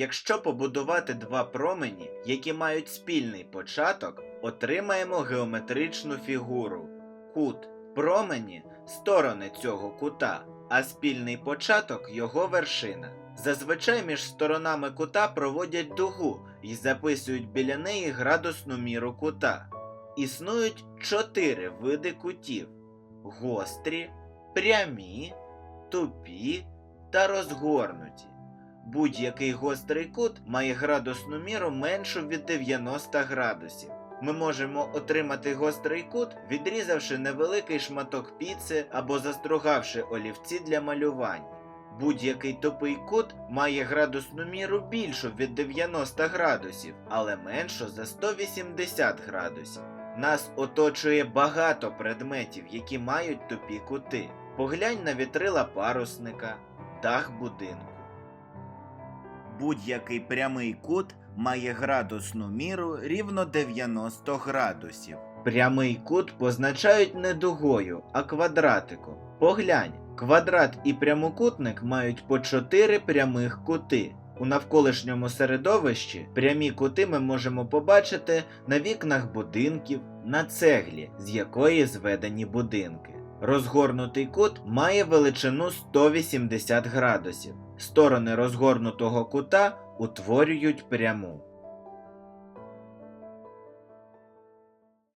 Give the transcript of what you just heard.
Якщо побудувати два промені, які мають спільний початок, отримаємо геометричну фігуру. Кут промені сторони цього кута, а спільний початок його вершина. Зазвичай між сторонами кута проводять дугу і записують біля неї градусну міру кута. Існують чотири види кутів: гострі, прямі, тупі та розгорнуті. Будь-який гострий кут має градусну міру меншу від 90 градусів. Ми можемо отримати гострий кут, відрізавши невеликий шматок піци або застругавши олівці для малювання. Будь-який тупий кут має градусну міру більшу від 90 градусів, але меншу за 180 градусів. Нас оточує багато предметів, які мають тупі кути. Поглянь на вітрила парусника, дах будинку. Будь-який прямий кут має градусну міру рівно 90 градусів. Прямий кут позначають не дугою, а квадратиком. Поглянь, квадрат і прямокутник мають по 4 прямих кути. У навколишньому середовищі прямі кути ми можемо побачити на вікнах будинків, на цеглі, з якої зведені будинки. Розгорнутий кут має величину 180 градусів. Сторони розгорнутого кута утворюють пряму.